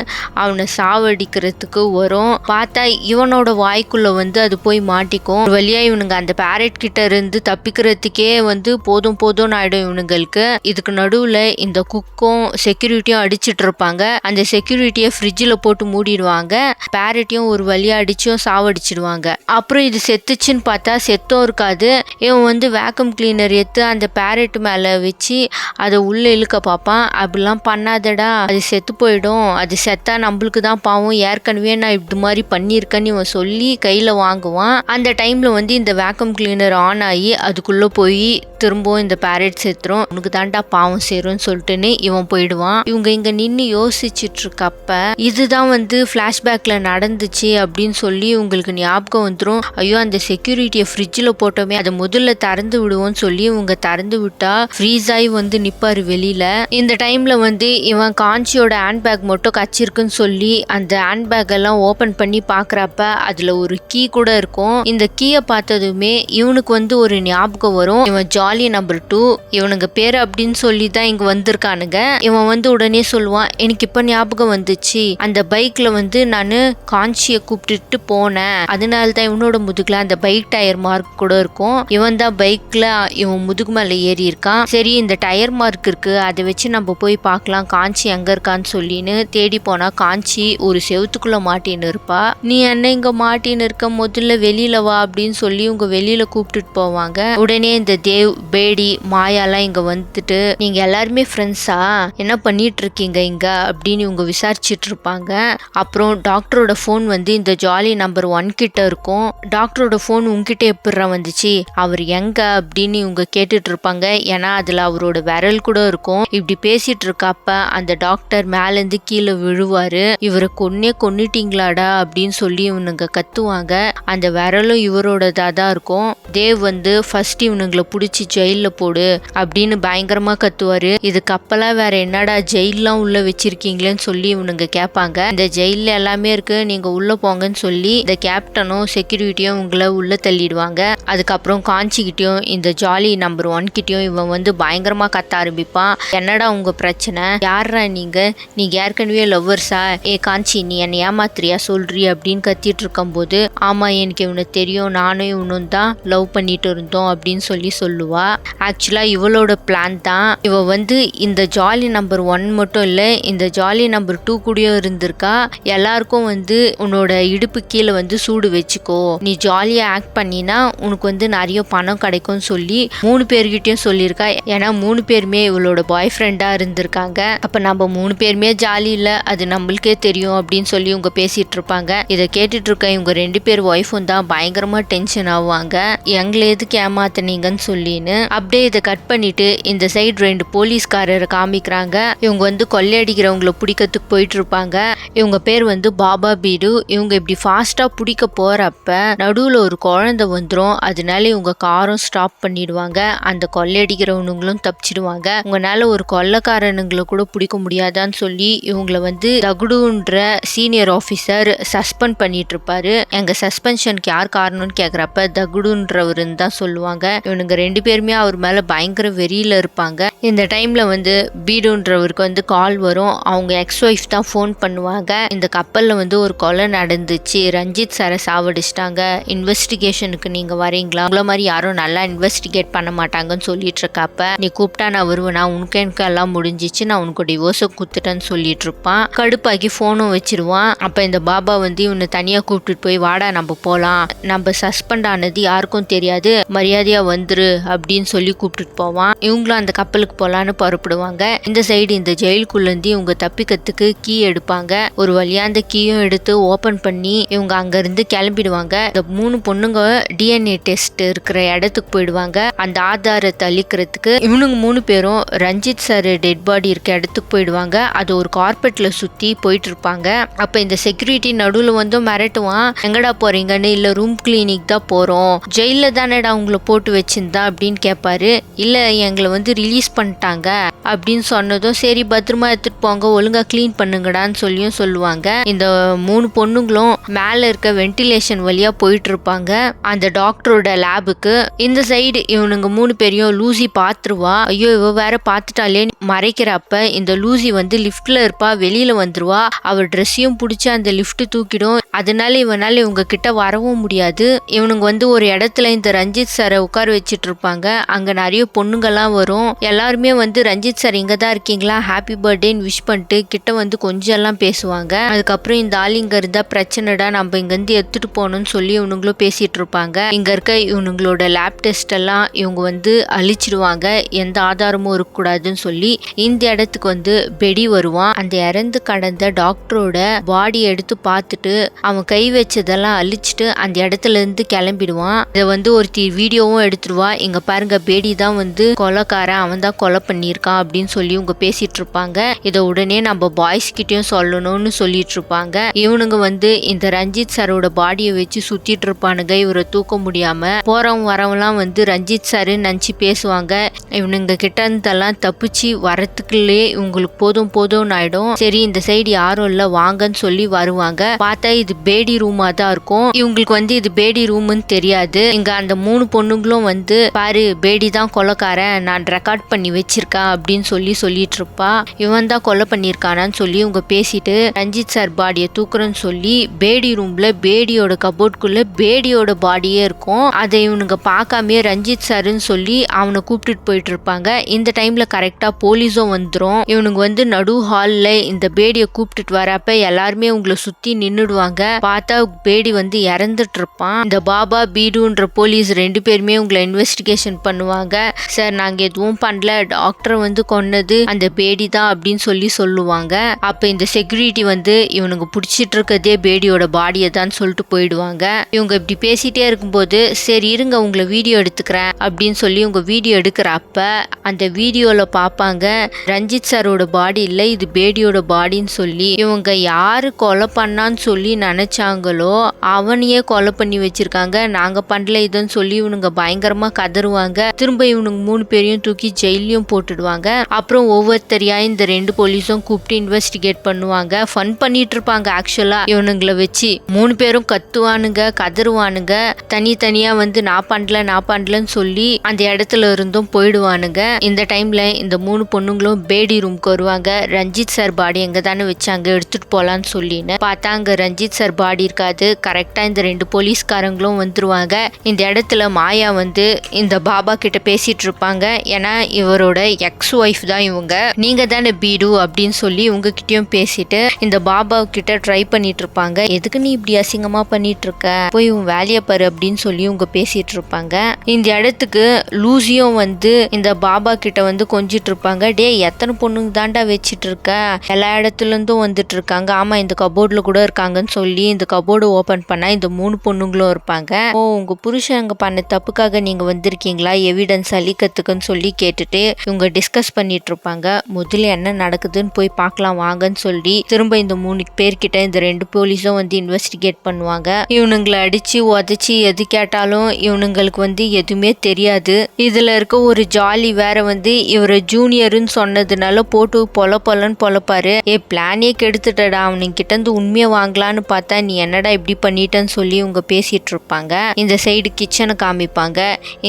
அவனை சாவடிக்கிறதுக்கு வரும். பார்த்தா இவனோட வாய்க்குள்ள வந்து அது போய் மாட்டிக்கும். வழியாக வழியா இவனுங்க அந்த பேரட் கிட்ட இருந்து தப்பிக்கிறதுக்கே வந்து போதும் போதும்னு ஆயிடும் இவனுங்களுக்கு. இதுக்கு நடுவுல இந்த குக்கும் செக்யூரிட்டியும் அடிச்சிட்டு இருப்பாங்க. அந்த செக்யூரிட்டியை ஃப்ரிட்ஜில் போட்டு மூடிடுவாங்க. பேரட்டையும் ஒரு வழியா அடிச்சும் சாவடிச்சிடுவாங்க. அப்புறம் இது செத்துச்சுன்னு பார்த்தா செத்தும் இருக்காது. இவன் வந்து வேக்கம் கிளீனர் எடுத்து அந்த பேரட் மேலே வச்சு அதை உள்ள இழுக்க பார்ப்பான். அப்படிலாம் பண்ணாதடா அது செத்து போயிடும். அது செத்தா நம்மளுக்கு தான் பாவம். ஏற்கனவே நான் இப்படி மாதிரி பண்ணியிருக்கேன்னு இவன் சொல்லி கையில் வாங்குவான். அந்த டைமில் வந்து இந்த வேக்கம் கிளீனர் ஆன் ஆகி அதுக்குள்ளே போய் திரும்பவும் இந்த பேரட் சேர்த்துரும். உனக்கு தாண்டா பாவம் சேரும்னு சொல்லிட்டுன்னு இவன் போயிடுவான். இவங்க இங்கே நின்று யோசிச்சுட்டு இருக்கப்ப இதுதான் வந்து ஃப்ளாஷ்பேக்கில் நடந்துச்சு அப்படின்னு சொல்லி உங்களுக்கு ஞாபகம் வந்துடும் ஐயோ அந்த செக்யூரிட்டியை ஃப்ரிட்ஜில் போட்டோமே அதை முதல்ல திறந்து விடுவோம்னு சொல்லி இவங்க திறந்து விட்டா ஃப்ரீஸ் ஆகி வந்து நிற்பார் வெளியில். இந்த டைமில் வந்து இவன் காஞ்சியோட ஹேண்ட்பேக் மட்டும் கச்சிருக்குன்னு சொல்லி அந்த ஹேண்ட்பேக் எல்லாம் ஓப்பன் பண்ணி பார்க்குறப்ப அதில் ஒரு கீ கூட இருக்கும். இந்த கீயை பார்த்ததுமே இவனுக்கு வந்து ஒரு ஞாபகம் வரும். இவன் ஜாலி நம்பர் டூ இவனுங்க பேர் அப்படின்னு சொல்லி தான் இங்க வந்திருக்கானுங்க. இவன் வந்து உடனே சொல்லுவான் எனக்கு இப்ப ஞாபகம் வந்துச்சு. அந்த பைக்ல வந்து நான் காஞ்சியை கூப்பிட்டுட்டு போனேன். அதனால தான் இவனோட முதுகுல அந்த பைக் டயர் மார்க் கூட இருக்கும். இவன் தான் பைக்ல இவன் முதுகு மேல ஏறி இருக்கான். சரி இந்த டயர் மார்க் இருக்கு. அதை வச்சு நம்ம போய் பார்க்கலாம். காஞ்சி எங்க இருக்கான்னு சொல்லின்னு தேடி போனா காஞ்சி ஒரு செவத்துக்குள்ள மாட்டின்னு இருப்பா. நீ என்ன இங்க மாட்டின்னு இருக்க? முதல்ல வெளியில வா அப்படின்னு சொல்லி உங்க வெளியில கூப்பிட்டுட்டு போவாங்க. உடனே இந்த தேவ் பேடி மாயாலாம் இங்க வந்துட்டு நீங்க எல்லாருமே ஃப்ரெண்ட்ஸா என்ன பண்ணிட்டு இருக்கீங்க இங்க? அப்படின்னு இவங்க விசாரிச்சிட்டு இருப்பாங்க அப்புறம் டாக்டரோட ஃபோன் வந்து இந்த ஜாலி நம்பர் ஒன் கிட்ட இருக்கும். டாக்டரோட ஃபோன் உங்ககிட்ட எப்படிரா வந்துச்சு? அவர் எங்க? அப்படின்னு இவங்க கேட்டுட்டு இருப்பாங்க ஏன்னா அதுல அவரோட விரல் கூட இருக்கும். இப்படி பேசிட்டு இருக்கப்ப அந்த டாக்டர் மேலேருந்து கீழே விழுவாரு. இவரை கொன்னே கொன்னுட்டீங்களாடா? அப்படின்னு சொல்லி இவனுங்க கத்துவாங்க. அந்த விரலும் இவரோடதா தான் இருக்கும். தேவ் வந்து ஃபர்ஸ்ட் இவனுங்களை பிடிச்சி ஜெயிலில் போடு அப்படின்னு பயங்கரமாக கத்துவார். இதுக்கு அப்பெல்லாம் வேற என்னடா ஜெயிலெலாம் உள்ளே வச்சிருக்கீங்களேன்னு சொல்லி இவனுங்க கேட்பாங்க. இந்த ஜெயிலில் எல்லாமே இருக்கு நீங்கள் உள்ளே போங்கன்னு சொல்லி இந்த கேப்டனும் செக்யூரிட்டியும் உங்களை உள்ளே தள்ளிடுவாங்க. அதுக்கப்புறம் காஞ்சிக்கிட்டையும் இந்த ஜாலி நம்பர் ஒன் கிட்டேயும் இவன் வந்து பயங்கரமாக கத்த ஆரம்பிப்பான். என்னடா உங்கள் பிரச்சனை? யாரா நீங்கள் நீங்கள் ஏற்கனவே லவ்வர்ஸா ஏ காஞ்சி நீ என்னை ஏமாத்துறியா? சொல்றி அப்படின்னு கத்திட்டு இருக்கும்போது ஆமாம் எனக்கு இவனை தெரியும். நானும் இவனும் தான் லவ் பண்ணிட்டு இருந்தோம் அப்படின்னு சொல்லி சொல்லுவா. ஆக்சுவலாக இவளோட பிளான் தான். இவள் வந்து இந்த ஜாலி நம்பர் ஒன் மட்டும் இல்லை இந்த ஜாலி நம்பர் டூ கூடயும் இருந்திருக்கா. எல்லாருக்கும் வந்து உன்னோட இடுப்பு கீழே வந்து சூடு வச்சுக்கோ. நீ ஜாலியாக ஆக்ட் பண்ணினா உனக்கு வந்து நிறைய பணம் கிடைக்கும்னு சொல்லி மூணு பேர்கிட்டையும் சொல்லியிருக்கா. ஏன்னா மூணு பேருமே இவளோட பாய் ஃப்ரெண்டாக இருந்திருக்காங்க. அப்போ நம்ம மூணு பேருமே ஜாலி இல்லை அது நம்மளுக்கே தெரியும் அப்படின்னு சொல்லி இவங்க பேசிகிட்டு இருப்பாங்க. இதை கேட்டுட்டு இருக்க இவங்க ரெண்டு பேர் ஒய்ஃபும் தான் பயங்கரமாக டென்ஷன் ஆவாங்க. எங்களே எதுக்கு ஏமாத்தினீங்கன்னு சொல்லின்னு அப்படியே இதை கட் பண்ணிட்டு இந்த சைடு ரெண்டு போலீஸ்காரரை காமிக்கிறாங்க. இவங்க வந்து கொள்ளையடிக்கிறவங்களை பிடிக்கிறதுக்கு போயிட்டு இருப்பாங்க இவங்க பேர் வந்து பாபா பீடு. இவங்க இப்படி ஃபாஸ்டா பிடிக்க போறப்ப நடுவுல ஒரு குழந்தை வந்துடும் அதனால இவங்க காரும் ஸ்டாப் பண்ணிடுவாங்க. அந்த கொள்ளையடிக்கிறவனுங்களும் தப்பிச்சிடுவாங்க. உங்களால ஒரு கொள்ளைக்காரனுங்களை கூட பிடிக்க முடியாதான்னு சொல்லி இவங்கள வந்து தகுடுன்ற சீனியர் ஆஃபீஸர் சஸ்பெண்ட் பண்ணிட்டு இருப்பாரு எங்க சஸ்பென்ஷனுக்கு யார் காரணம்னு கேக்குறப்ப தகுடுன்றவருன்னு தான் சொல்லுவாங்க. இவனுங்க ரெண்டு பேருமே அவர் மேல பயங்கர வெறியில இருப்பாங்க. இந்த டைம்ல வந்து பீடுன்றவருக்கு வந்து கால் வரும். அவங்க எக்ஸ் ஒய்ஃப் தான் ஃபோன் பண்ணுவாங்க. இந்த கப்பலில் வந்து ஒரு கொலை நடந்துச்சு. ரஞ்சித் சாரை சாவடிச்சிட்டாங்க. இன்வெஸ்டிகேஷனுக்கு நீங்கள் வரீங்களா? உங்களை மாதிரி யாரும் நல்லா இன்வெஸ்டிகேட் பண்ண மாட்டாங்கன்னு சொல்லிட்டு இருக்கப்ப நீ கூப்பிட்டா நான் வருவேனா. உனக்கு எனக்கு எல்லாம் முடிஞ்சிச்சு. நான் உனக்கு டிவோர்ஸை குத்துட்டேன்னு சொல்லிட்டு இருப்பான். கடுப்பாக்கி ஃபோனும் வச்சிருவான். அப்போ இந்த பாபா வந்து இவனை தனியாக கூப்பிட்டுட்டு போய் வாடா நம்ம போகலாம் நம்ம சஸ்பெண்ட் ஆனது யாருக்கும் தெரியாது. மரியாதையாக வந்துரு அப்படின்னு சொல்லி கூப்பிட்டுட்டு போவான். இவங்களும் அந்த கப்பலுக்கு போகலான்னு புறப்படுவாங்க. இந்த சைடு இந்த ஜெயிலுக்குள்ளேருந்து இவங்க தப்பிக்கிறதுக்கு கீ எடுப்பாங்க. ஒரு வழியா அந்த கீயும் எடுத்து ஓப்பன் பண்ணி இவங்க அங்கேருந்து கிளம்பிடுவாங்க. இந்த மூணு பொண்ணுங்க டிஎன்ஏ டெஸ்ட் இருக்கிற இடத்துக்கு போயிடுவாங்க. அந்த ஆதாரத்தை அழிக்கிறதுக்கு இவனுங்க மூணு பேரும் ரஞ்சித் சார் டெட் பாடி இருக்க இடத்துக்கு போயிடுவாங்க. அது ஒரு கார்பெட்ல சுத்தி போயிட்டு இருப்பாங்க அப்ப இந்த செக்யூரிட்டி நடுவில் வந்து மிரட்டுவான். எங்கடா போறீங்கன்னு? இல்ல ரூம் கிளினிக் தான் போறோம். ஜெயில தானேடா உங்களை போட்டு வச்சிருந்தா அப்படின்னு கேட்பாரு இல்லை எங்களை வந்து ரிலீஸ் பண்ணிட்டாங்க. அப்படின்னு சொன்னதும் சரி பத்திரமா எடுத்துட்டு போங்க ஒழுங்கா க்ளீன் பண்ணுங்கடான்னு சொல்லியும் சொல்லுவாங்க. இந்த மூணு பொண்ணுங்களும் மேலே இருக்க வென்டிலேஷன் வழியாக போயிட்டு இருப்பாங்க அந்த டாக்டரோட லேபுக்கு இந்த சைடு இவனுங்க மூணு பேரையும் லூசி பார்த்துருவா. ஐயோ இவ வேற பார்த்துட்டாலே மறைக்கிறப்ப இந்த லூசி வந்து லிஃப்ட்ல இருப்பா வெளியில வந்துருவா. அவ ட்ரெஸ்ஸையும் பிடிச்சி அந்த லிஃப்ட் தூக்கிடும். அதனால இவனால இவங்க கிட்ட வரவும் முடியாது. இவனுங்க வந்து ஒரு இடத்துல இந்த ரஞ்சித் ரஞ்சித் சாரை உட்கார வச்சுட்டு இருப்பாங்க அங்கே நிறைய பொண்ணுங்கெல்லாம் வரும். எல்லாருமே வந்து ரஞ்சித் சார் இங்கே தான் இருக்கீங்களா ஹாப்பி பர்த்டேன்னு விஷ் பண்ணிட்டு கிட்ட வந்து கொஞ்சம் எல்லாம் பேசுவாங்க. அதுக்கப்புறம் இந்த ஆள் இங்கே இருந்தால் பிரச்சனைடா நம்ம இங்கேருந்து எடுத்துகிட்டு போகணும்னு சொல்லி இவனுங்களும் பேசிட்டு இருப்பாங்க இங்கே இருக்க இவனுங்களோட லேப் டெஸ்ட் எல்லாம் இவங்க வந்து அழிச்சிடுவாங்க. எந்த ஆதாரமும் இருக்கக்கூடாதுன்னு சொல்லி இந்த இடத்துக்கு வந்து பெடி வருவான். அந்த இறந்து கடந்த டாக்டரோட பாடி எடுத்து பார்த்துட்டு அவன் கை வச்சதெல்லாம் அழிச்சிட்டு அந்த இடத்துல இருந்து கிளம்பிடுவான். இதை வந்து ஒருத்தி வீடியோவும் எடுத்துருவா. இங்க பாருங்க பேடி தான் வந்து கொலைக்காரன். அவன் தான் கொலை பண்ணியிருக்கான் அப்படின்னு சொல்லி இவங்க பேசிட்டு இருப்பாங்க இதை உடனே நம்ம பாய்ஸ் கிட்டயும் சொல்லணும்னு சொல்லிட்டு இருப்பாங்க இவனுங்க வந்து இந்த ரஞ்சித் சாரோட பாடியை வச்சு சுத்திட்டு இருப்பானுங்க இவரை தூக்க முடியாம. போறவங்க வரவங்களாம் வந்து ரஞ்சித் சாரு நினச்சி பேசுவாங்க. இவனுங்க கிட்ட இருந்தெல்லாம் தப்பிச்சு வரத்துக்குள்ளே இவங்களுக்கு போதும் போதும்னு ஆயிடும். சரி இந்த சைடு யாரும் இல்ல வாங்கன்னு சொல்லி வருவாங்க. பார்த்தா இது பேடி ரூமா தான் இருக்கும். இவங்களுக்கு வந்து இது பேடி ரூம்னு தெரியாது. இங்க அந்த மூணு பொண்ணுங்களும் வந்து பாரு பேடி தான் கொலைக்காரன். நான் ரெக்கார்ட் பண்ணி வச்சிருக்கேன் அப்படின்னு சொல்லி சொல்லிட்டு இருப்பா இவன் தான் கொலை பண்ணியிருக்கானான்னு சொல்லி இவங்க பேசிட்டு ரஞ்சித் சார் பாடியை தூக்குறேன்னு சொல்லி பேடி ரூம்ல பேடியோட கபோர்ட்குள்ள பேடியோட பாடியே இருக்கும். அதை இவனுங்க பார்க்காமயே ரஞ்சித் சாருன்னு சொல்லி அவனை கூப்பிட்டுட்டு போயிட்டு இருப்பாங்க இந்த டைம்ல கரெக்டா போலீஸும் வந்துடும் இவனுங்க வந்து நடு ஹால்ல இந்த பேடியை கூப்பிட்டுட்டு வரப்ப எல்லாருமே உங்களை சுத்தி நின்றுடுவாங்க பார்த்தா பேடி வந்து இறந்துட்டு இருப்பான் இந்த பாபா பீடுன்ற போலீஸ் ரெண்டு பேருமே உங்களை இன்வெஸ்டிகேஷன் பண்ணுவாங்க. சார் நாங்க எதுவும் பண்ணல. டாக்டர் வந்து கொன்னது அந்த பேடி தான் அப்படின்னு சொல்லி சொல்லுவாங்க. அப்ப இந்த செக்யூரிட்டி வந்து இவனுக்கு பிடிச்சிட்டு இருக்கதே பேடியோட பாடியை தான் சொல்லிட்டு போயிடுவாங்க. இவங்க இப்படி பேசிட்டே இருக்கும்போது சரி இருங்க உங்களை வீடியோ எடுத்துக்கிறேன் அப்படின்னு சொல்லி உங்க வீடியோ எடுக்கிறப்ப அந்த வீடியோல பார்ப்பாங்க ரஞ்சித் சாரோட பாடி இல்லை இது பேடியோட பாடின்னு சொல்லி. இவங்க யாரு கொலை பண்ணான்னு சொல்லி நினைச்சாங்களோ அவனையே கொலை பண்ணி வச்சிருக்காங்க. நாங்க பண்ணல இதுன்னு சொல்லி இவனுங்க பயங்கரமா கதறுவாங்க. திரும்ப இவனுங்க மூணு பேரையும் தூக்கி ஜெயிலையும் போட்டுடுவாங்க. அப்புறம் ஒவ்வொருத்தரையா இந்த ரெண்டு போலீஸும் கூப்பிட்டு இன்வெஸ்டிகேட் பண்ணுவாங்க. ஃபன் பண்ணிட்டு இருப்பாங்க ஆக்சுவலா இவனுங்களை வச்சு. மூணு பேரும் கத்துவானுங்க கதறுவானுங்க. தனித்தனியா வந்து நான் பண்ணல நான் பண்ணலன்னு சொல்லி அந்த இடத்துல இருந்தும் போயிடுவானுங்க. இந்த டைம்ல இந்த மூணு பொண்ணுங்களும் பேடி ரூம்க்கு வருவாங்க. ரஞ்சித் சார் பாடி எங்க தானே வச்சாங்க எடுத்துட்டு போலான்னு சொல்லின்னு பார்த்தா அங்க ரஞ்சித் சார் பாடி இருக்காது. கரெக்டா இந்த ரெண்டு போலீஸ்காரங்களும் வந்துருவாங்க. இந்த இடத்துல மாயா வந்து இந்த பாபா கிட்ட பேசிட்டு இருப்பாங்க. ஏன்னா இவரோட எக்ஸ் ஒய்ஃப் தான் இவங்க. நீங்க தானே பீடு அப்படின்னு சொல்லி உங்ககிட்டயும் பேசிட்டு இந்த பாபா கிட்ட ட்ரை பண்ணிட்டு இருப்பாங்க. எதுக்கு நீ இப்படி அசிங்கமா பண்ணிட்டு இருக்க? போய் உன் வேலையை பாரு அப்படின்னு சொல்லி இவங்க பேசிட்டு இருப்பாங்க. இந்த இடத்துக்கு லூசியும் வந்து இந்த பாபா கிட்ட வந்து கொஞ்சிட்டு இருப்பாங்க. டே எத்தனை பொண்ணுங்க தாண்டா வச்சிட்டு இருக்க? எல்லா இடத்துல இருந்தும் வந்துட்டு இருக்காங்க. ஆமா இந்த கபோர்ட்ல கூட இருக்காங்கன்னு சொல்லி இந்த கபோர்டு ஓபன் பண்ணா இந்த மூணு பொண்ணுங்களும் இருப்பாங்க. ஓ உங்க புருஷன் அங்க பண்ண தப்புக்காக நீங்கள் வந்திருக்கீங்களா? எவிடன்ஸ் அளிக்கிறதுக்குன்னு சொல்லி கேட்டுட்டு இவங்க டிஸ்கஸ் பண்ணிட்டு இருப்பாங்க. முதல்ல என்ன நடக்குதுன்னு போய் பார்க்கலாம் வாங்கன்னு சொல்லி திரும்ப இந்த மூணு பேர்கிட்ட இந்த ரெண்டு போலீஸும் வந்து இன்வெஸ்டிகேட் பண்ணுவாங்க. இவனுங்களை அடிச்சு உதச்சி எது கேட்டாலும் இவனுங்களுக்கு வந்து எதுவுமே தெரியாது. இதுல இருக்க ஒரு ஜாலி வேற வந்து இவரை ஜூனியருன்னு சொன்னதுனால போட்டு பொல பொலன்னு பொழப்பாரு ஏ பிளானே கெடுத்துட்டடா அவனுங்க கிட்ட இருந்து உண்மையை வாங்கலான்னு பார்த்தா நீ என்னடா இப்படி பண்ணிட்டேன்னு சொல்லி இவங்க பேசிட்டு இருப்பாங்க. இந்த சைடு கிச்சனுக்கு காமிப்பாங்க.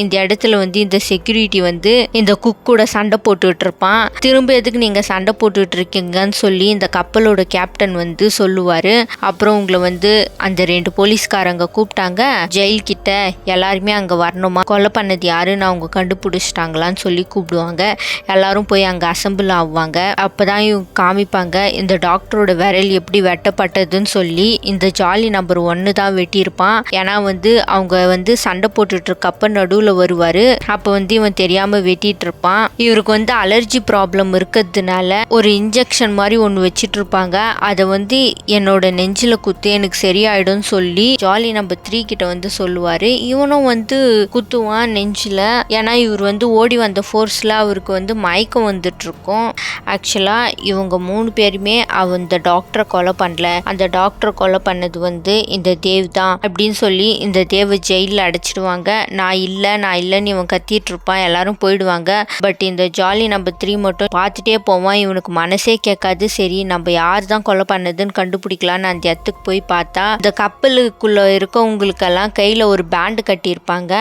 இந்த இடத்துல வந்து இந்த செக்யூரிட்டி வந்து இந்த குக் கூட சண்டை போட்டுக்கிட்டு இருப்பான் திரும்ப எதுக்கு நீங்கள் சண்டை போட்டுட்டு இருக்கீங்கன்னு சொல்லி இந்த கப்பலோட கேப்டன் வந்து சொல்லுவார். அப்புறம் உங்களை வந்து அந்த ரெண்டு போலீஸ்காரங்க கூப்பிட்டாங்க. ஜெயில் கிட்ட எல்லாருமே அங்கே வரணுமா? கொலை பண்ணது யாருன்னு அவங்க கண்டுபிடிச்சிட்டாங்களான்னு சொல்லி கூப்பிடுவாங்க. எல்லாரும் போய் அங்கே அசம்பிள் ஆவாங்க. அப்போதான் இவங்க காமிப்பாங்க இந்த டாக்டரோட விரல் எப்படி வெட்டப்பட்டதுன்னு சொல்லி. இந்த ஜாலி நம்பர் ஒன்று தான் வெட்டியிருப்பான். ஏன்னா வந்து அவங்க வந்து சண்டை போட்டு இருக்கப்ப நடுவுல வருவாரு. அப்ப வந்து இவன் தெரியாம வெட்டிட்டு இருப்பான். இவருக்கு வந்து அலர்ஜி ப்ராப்ளம் இருக்கிறதுனால ஒரு இன்ஜெக்ஷன் மாதிரி ஒன்று வச்சிட்டு இருப்பாங்க. அதை வந்து என்னோட நெஞ்சில குத்து எனக்கு சரியாயிடும்னு சொல்லி ஜாலி நம்பர் த்ரீ கிட்ட வந்து சொல்லுவாரு. இவனும் வந்து குத்துவான் நெஞ்சில. ஏன்னா இவர் வந்து ஓடி வந்த ஃபோர்ஸ்ல அவருக்கு வந்து மயக்கம் வந்துட்டு இருக்கும். ஆக்சுவலா இவங்க மூணு பேருமே அவன் இந்த டாக்டரை கொலை பண்ணல. அந்த டாக்டரை கொலை பண்ணது வந்து இந்த தேவ் தான் அப்படின்னு சொல்லி இந்த தேவை ஜெயிலில் அடைச்சிடுவாங்க நான் இல்லை நான் இல்லைன்னு இவன் கத்திட்டு இருப்பான் எல்லாரும் போயிடுவாங்க. பட் இந்த ஜாலி நம்பர் த்ரீ மட்டும் பார்த்துட்டே போவான். இவனுக்கு மனசே கேட்காது. சரி நம்ம யார் தான் கொலை பண்ணதுன்னு கண்டுபிடிக்கலான்னு அந்த இடத்துக்கு போய் பார்த்தா இந்த கப்பலுக்குள்ள இருக்கவங்களுக்கெல்லாம் கையில் ஒரு பேண்டு கட்டியிருப்பாங்க.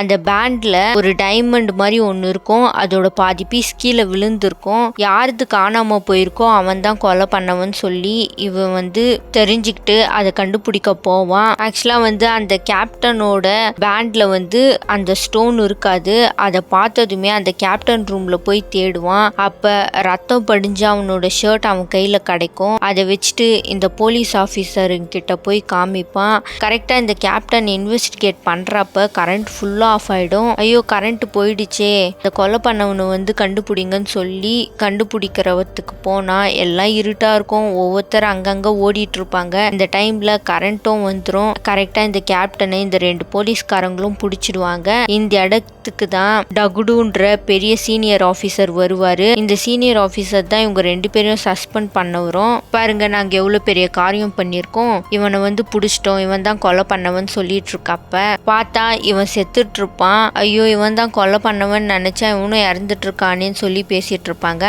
அந்த பேண்டில் ஒரு டைமண்ட் மாதிரி ஒன்று இருக்கும். அதோட பாதி பீஸ் கீழே விழுந்திருக்கும். யாருது காணாமல் போயிருக்கோ அவன் தான் கொலை பண்ணவன் சொல்லி இவன் வந்து தெரிஞ்சுக்கிட்டு அதை கண்டுபிடிக்க போவான். ஆக்சுவலாக வந்து அந்த கேப்டனோட பேண்ட் ஹேண்டில் வந்து அந்த ஸ்டோன் இருக்காது. அதை பார்த்ததுமே அந்த கேப்டன் ரூமில் போய் தேடுவான். அப்போ ரத்தம் படிஞ்சு அவனோட ஷர்ட் அவன் கையில் கிடைக்கும். அதை வச்சுட்டு இந்த போலீஸ் ஆஃபீஸருங்கிட்ட போய் காமிப்பான். கரெக்டாக இந்த கேப்டன் இன்வெஸ்டிகேட் பண்ணுறப்ப கரண்ட் ஃபுல்லாக ஆஃப் ஆகிடும் ஐயோ கரண்ட் போயிடுச்சே. இந்த கொலை பண்ணவனை வந்து கண்டுபிடிங்கன்னு சொல்லி கண்டுபிடிக்கிறவத்துக்கு போனால் எல்லாம் இருட்டாக இருக்கும். ஒவ்வொருத்தர் அங்கங்கே ஓடிட்டு இருப்பாங்க. இந்த டைமில் கரண்ட்டும் வந்துடும் கரெக்டாக இந்த கேப்டனை இந்த ரெண்டு போலீஸ்காரங்களும் பிடிச்சிடுவாங்க. இந்த இடத்துக்கு தான் டகுடுன்ற பெரிய சீனியர் ஆஃபீஸர் வருவார். இந்த சீனியர் ஆஃபீஸர் தான் இவங்க ரெண்டு பேரையும் சஸ்பெண்ட் பண்ண வரும். பாருங்க நாங்கள் எவ்வளோ பெரிய காரியம் பண்ணியிருக்கோம். இவனை வந்து பிடிச்சிட்டோம். இவன் தான் கொலை பண்ணவன் சொல்லிட்டு இருக்கப்ப பார்த்தா இவன் செத்துட்டு இருப்பான் ஐயோ இவன் தான் கொலை பண்ணவன் நினச்சா இவனும் இறந்துட்டு இருக்கானேன்னு சொல்லி பேசிட்டு இருப்பாங்க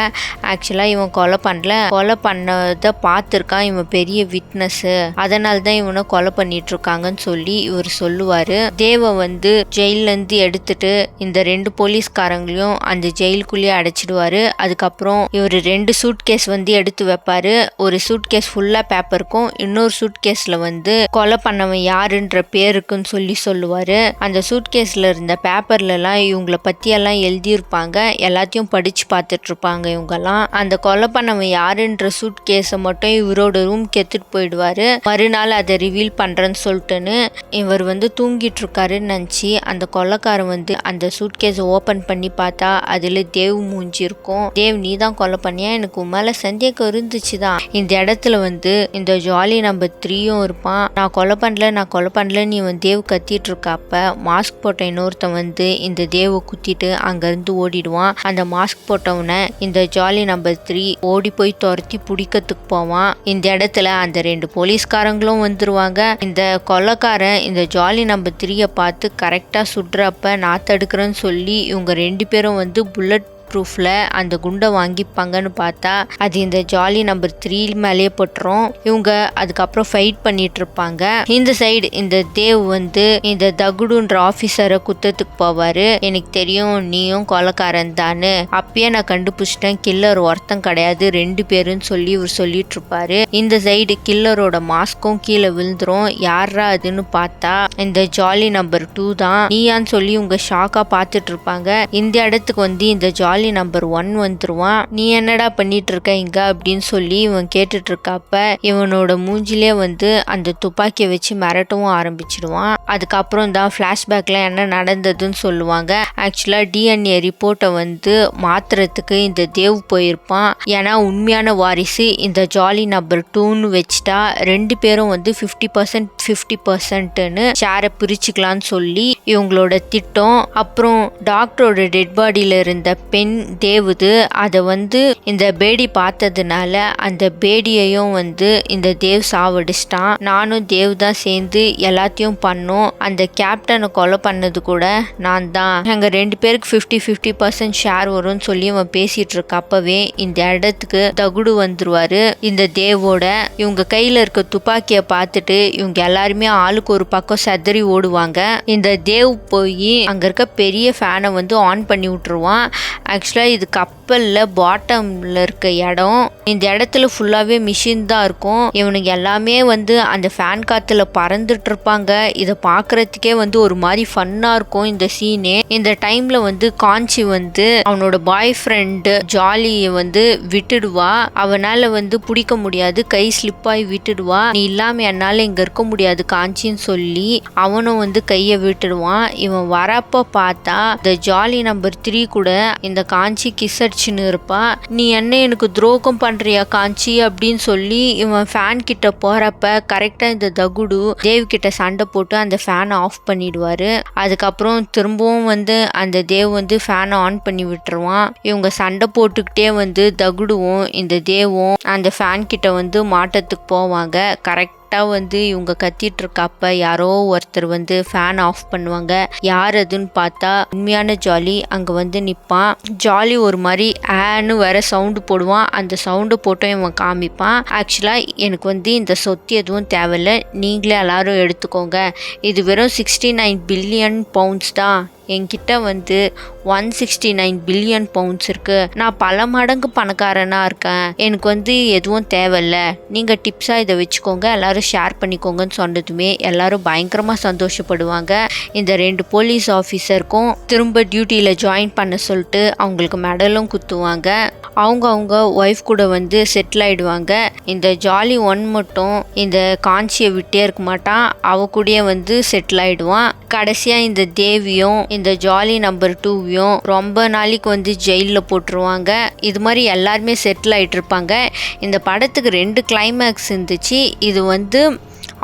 ஆக்சுவலாக இவன் கொலை பண்ணல. கொலை பண்ணதை பார்த்துருக்கான் இவன் பெரிய விட்னஸ்ஸு. அதனால தான் இவனை கொலை பண்ணிட்டு இருக்காங்கன்னு சொல்லி இவர் சொல்லுவார். தேவ வந்து ஜெயிலேருந்து எடுத்துட்டு இந்த ரெண்டு போலீஸ்காரங்களையும் அந்த ஜெயிலுக்குள்ளேயே அடைச்சிடுவாரு. அதுக்கப்புறம் இவர் ரெண்டு சூட் கேஸ் வந்து எடுத்து வைப்பாரு. ஒரு சூட் கேஸ் ஃபுல்லாக பேப்பருக்கும் இன்னொரு சூட் கேஸில் வந்து கொலை பண்ணவன் யாருன்ற பேருக்குன்னு சொல்லி சொல்லுவார். அந்த சூட் கேஸில் இருந்த பேப்பர்லலாம் இவங்கள பற்றியெல்லாம் எழுதியிருப்பாங்க. எல்லாத்தையும் படித்து பார்த்துட்டு இருப்பாங்க இவங்கெல்லாம். அந்த கொலை பண்ணவன் யாருன்ற சூட் கேஸை மட்டும் இவரோட ரூம்க்கு எடுத்துகிட்டு போயிடுவார். மறுநாள் அதை ரிவீல் பண்ணுறேன்னு சொல்லிட்டுன்னு இவர் வந்து தூங்கிட்டு நினச்சி அந்த கொள்ளக்காரன் வந்து அந்த சூட்கேஸை ஓப்பன் பண்ணி பார்த்தா அதில் தேவ் மூஞ்சி இருக்கும் தேவ் நீ தான் கொலை பண்ணியா? எனக்கு மேலே சந்தேகம் இருந்துச்சு தான். இந்த இடத்துல வந்து இந்த ஜாலி நம்பர் த்ரீயும் இருப்பான். நான் கொலை பண்ணல நான் கொலை பண்ணல நீ வந்து தேவ் கத்திட்டு இருக்கப்ப மாஸ்க் போட்ட இன்னொருத்தன் வந்து இந்த தேவை குத்திட்டு அங்கேருந்து ஓடிடுவான். அந்த மாஸ்க் போட்டவனை இந்த ஜாலி நம்பர் த்ரீ ஓடி போய் துரத்தி பிடிக்கிறதுக்கு போவான். இந்த இடத்துல அந்த ரெண்டு போலீஸ்காரங்களும் வந்துருவாங்க. இந்த கொள்ளக்காரன் இந்த ஜாலி நம்பர் த்ரீயை பார்த்து கரெக்டாக சுடுறப்ப நான் தடுக்கிறேன்னு சொல்லி இவங்க ரெண்டு பேரும் வந்து புல்லட் ப்ரூஃபில் அந்த குண்டை வாங்கிப்பாங்கன்னு பார்த்தா அது இந்த ஜாலி நம்பர் த்ரீ மேலேயே போட்டுரும். இவங்க அதுக்கப்புறம் ஃபைட் பண்ணிட்டு இருப்பாங்க இந்த சைடு இந்த தேவ் வந்து இந்த தகுடுன்ற ஆஃபீஸரை குத்தத்துக்கு போவார். எனக்கு தெரியும் நீயும் கொலக்காரன் தானு அப்பயே நான் கண்டுபிடிச்சிட்டேன் கில்லர் ஒருத்தன் கிடையாது ரெண்டு பேருன்னு சொல்லி இவர் சொல்லிட்டு இருப்பாரு இந்த சைடு கில்லரோட மாஸ்க்கும் கீழே விழுந்துரும். யாரா அதுன்னு பார்த்தா இந்த ஜாலி நம்பர் டூ தான். நீயான்னு சொல்லி உங்க ஷாக்கா பார்த்துட்டு இருப்பாங்க இந்த இடத்துக்கு வந்து இந்த ஜாலி நம்பர் ஒன் வந்துருவான். நீ என்னடா பண்ணிட்டு இருக்க இங்க? அப்படின்னு சொல்லி இவன் கேட்டுட்டு இருக்கப்ப இவனோட மூஞ்சிலே வந்து அந்த துப்பாக்கியை வச்சு மிரட்டவும் ஆரம்பிச்சிடுவான். அதுக்கப்புறம் தான் ஃப்ளாஷ்பேக்ல என்ன நடந்ததுன்னு சொல்லுவாங்க. ஆக்சுவலா டிஎன்ஏ ரிப்போர்ட்டை வந்து மாத்துறதுக்கு இந்த தேவ் போயிருப்பான். ஏன்னா உண்மையான வாரிசு இந்த ஜாலி நம்பர் டூன்னு வச்சுட்டா ரெண்டு பேரும் வந்து ஃபிஃப்டி பர்சன்ட் ஃபிஃப்டி பர்சன்ட்னு ஷேரை பிரிச்சுக்கலான்னு சொல்லி இவங்களோட திட்டம். அப்புறம் டாக்டரோட டெட் பாடியில் இருந்த பெண் தேவுது. அதை வந்து இந்த பேடி பார்த்ததுனால அந்த பேடியையும் வந்து இந்த தேவ் சாவடிச்சிட்டான். நானும் தேவ் தான் சேர்ந்து எல்லாத்தையும் பண்ணோம். அந்த கேப்டனை கொலை பண்ணது கூட நான் தான். நாங்கள் ரெண்டு பேருக்கு ஃபிஃப்டி ஃபிஃப்டி பர்சன்ட் ஷேர் வரும்னு சொல்லி அவன் பேசிட்டு இருக்க அப்பவே இந்த இடத்துக்கு தகுடு வந்துருவாரு. இந்த தேவோட இவங்க கையில இருக்க துப்பாக்கியை பார்த்துட்டு இவங்க எல்லாருமே ஆளுக்கு ஒரு பக்கம் செதறி ஓடுவாங்க. இந்த தேவ் போய் அங்க இருக்க பெரிய ஃபேனை வந்து ஆன் பண்ணி விட்டுருவான். ஆக்சுவலாக இது கப்பலில் பாட்டமில் இருக்க இடம். இந்த இடத்துல ஃபுல்லாகவே மிஷின் தான் இருக்கும். இவனுக்கு எல்லாமே வந்து அந்த ஃபேன் காற்றுல பறந்துட்டு இருப்பாங்க. இதை பார்க்குறதுக்கே வந்து ஒரு மாதிரி ஃபன்னாக இருக்கும் இந்த சீனே இந்த டைமில் வந்து காஞ்சி வந்து அவனோட பாய் ஃப்ரெண்டு ஜாலியை வந்து விட்டுடுவா. அவனால் வந்து பிடிக்க முடியாது. கை ஸ்லிப்பாகி விட்டுடுவா. நீ இல்லாமல் என்னால் இங்கே இருக்க முடியாது காஞ்சின்னு சொல்லி அவனும் வந்து கையை விட்டுடுவான். இவன் வரப்போ பார்த்தா இந்த ஜாலி நம்பர் த்ரீ கூட இந்த காஞ்சி கிசடிச்சுன்னு இருப்பா. நீ என்ன எனக்கு துரோகம் பண்றியா காஞ்சி அப்படின்னு சொல்லி இவன் ஃபேன் கிட்ட போறப்ப கரெக்டா இந்த தகுடு தேவ் கிட்ட சண்டை போட்டு அந்த ஃபேனை ஆஃப் பண்ணிடுவாரு. அதுக்கப்புறம் திரும்பவும் வந்து அந்த தேவ் வந்து ஃபேனை ஆன் பண்ணி விட்டுருவான். இவங்க சண்டை போட்டுக்கிட்டே வந்து தகுடுவும் இந்த தேவும் அந்த ஃபேன் கிட்ட வந்து மாட்டத்துக்கு போவாங்க. கரெக்ட் கரெக்டாக வந்து இவங்க கத்திட்டு இருக்கப்ப யாரோ ஒருத்தர் வந்து ஃபேன் ஆஃப் பண்ணுவாங்க. யார் அதுன்னு பார்த்தா உண்மையான ஜாலி. அங்கே வந்து நிற்பான் ஜாலி ஒரு மாதிரி ஆன்னு வேற சவுண்டு போடுவான். அந்த சவுண்டு போட்டும் இவன் காமிப்பான். ஆக்சுவலாக எனக்கு வந்து இந்த சொத்து எதுவும் தேவையில்ல. நீங்களே எல்லாரும் எடுத்துக்கோங்க. இது வெறும் சிக்ஸ்டி நைன் பில்லியன் பவுண்ட்ஸ் தான். என்கிட்ட வந்து one sixty nine billion pounds இருக்குது நான் பல மடங்கு பணக்காரனாக இருக்கேன். எனக்கு வந்து எதுவும் தேவையில்ல. நீங்கள் டிப்ஸாக இதை வச்சுக்கோங்க. எல்லோரும் ஷேர் பண்ணிக்கோங்கன்னு சொன்னதுமே எல்லாரும் பயங்கரமாக சந்தோஷப்படுவாங்க. இந்த ரெண்டு போலீஸ் ஆஃபீஸருக்கும் திரும்ப டியூட்டியில் ஜாயின் பண்ண சொல்லிட்டு அவங்களுக்கு மெடலும் குத்துவாங்க. அவங்க அவங்க ஒய்ஃப் கூட வந்து செட்டில் ஆகிடுவாங்க இந்த ஜாலி ஒன் மட்டும் இந்த காஞ்சியை விட்டே இருக்க மாட்டான். அவ கூடயே வந்து செட்டில் ஆகிடுவான் கடைசியாக இந்த தேவியும் இந்த ஜாலி நம்பர் டூவையும் ரொம்ப நாளைக்கு வந்து ஜெயிலில் போட்டுருவாங்க. இது மாதிரி எல்லாருமே செட்டில் ஆகிட்டு இருப்பாங்க இந்த படத்துக்கு ரெண்டு கிளைமேக்ஸ் இருந்துச்சு. இது வந்து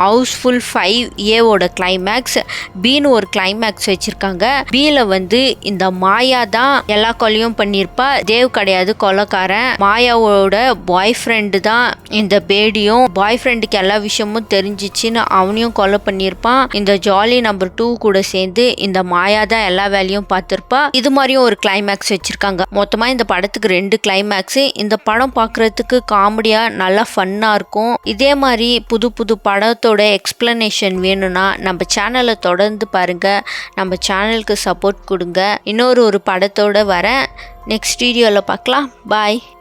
ஹவுஸ்ஃபுல் ஃபைவ் ஏவோட கிளைமேக்ஸ் பின்னு ஒரு கிளைமேக்ஸ் வச்சுருக்காங்க. பியில் வந்து இந்த மாயா தான் எல்லா கொலையும் பண்ணியிருப்பா. தேவ் கிடையாது கொலைக்காரன். மாயாவோட பாய் ஃப்ரெண்டு தான் இந்த பேடியும். பாய் ஃப்ரெண்டுக்கு எல்லா விஷயமும் தெரிஞ்சிச்சுன்னு அவனையும் கொலை பண்ணியிருப்பான். இந்த ஜாலி நம்பர் டூ கூட சேர்ந்து இந்த மாயா தான் எல்லா வேலையும் பார்த்துருப்பா. இது மாதிரியும் ஒரு கிளைமேக்ஸ் வச்சுருக்காங்க. மொத்தமாக இந்த படத்துக்கு ரெண்டு கிளைமேக்ஸு இந்த படம் பார்க்குறதுக்கு காமெடியாக நல்லா ஃபன்னாக இருக்கும். இதே மாதிரி புது புது படத்தோட எக்ஸ்பிளனேஷன் வேணும்னா நம்ம சேனலை தொடர்ந்து பாருங்கள் நம்ம சேனலுக்கு சப்போர்ட் கொடுங்க. இன்னொரு ஒரு படத்தோட வரேன். நெக்ஸ்ட் வீடியோவில் பார்க்கலாம். பாய்